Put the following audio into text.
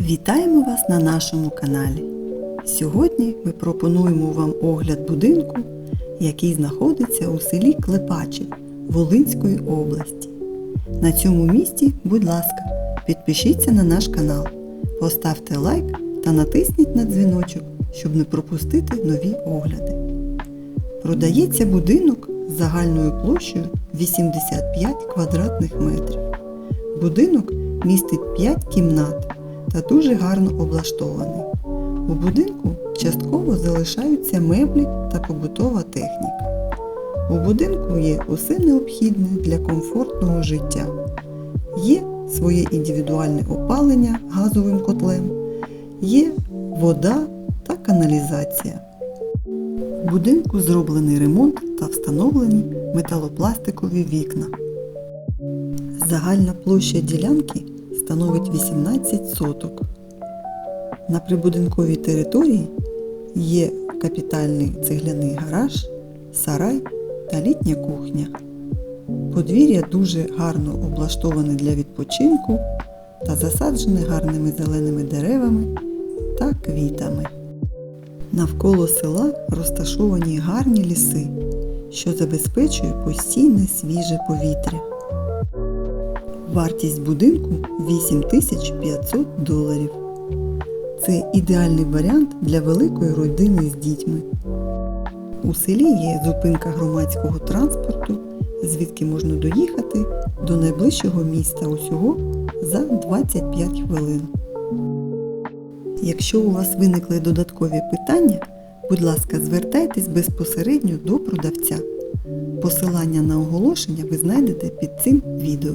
Вітаємо вас на нашому каналі. Сьогодні ми пропонуємо вам огляд будинку, який знаходиться у селі Клепачів Волинської області. На цьому місці, будь ласка, підпишіться на наш канал, поставте лайк та натисніть на дзвіночок, щоб не пропустити нові огляди. Продається будинок з загальною площею 85 квадратних метрів. Будинок містить 5 кімнат та дуже гарно облаштований. У будинку частково залишаються меблі та побутова техніка. У будинку є усе необхідне для комфортного життя. Є своє індивідуальне опалення газовим котлем, є вода та каналізація. У будинку зроблений ремонт та встановлені металопластикові вікна. Загальна площа ділянки становить 18 соток. На прибудинковій території є капітальний цегляний гараж, сарай та літня кухня. Подвір'я дуже гарно облаштоване для відпочинку та засаджене гарними зеленими деревами та квітами. Навколо села розташовані гарні ліси, що забезпечує постійне свіже повітря. Вартість будинку 8500 доларів. Це ідеальний варіант для великої родини з дітьми. У селі є зупинка громадського транспорту, звідки можна доїхати до найближчого міста усього за 25 хвилин. Якщо у вас виникли додаткові питання, будь ласка, звертайтесь безпосередньо до продавця. Посилання на оголошення ви знайдете під цим відео.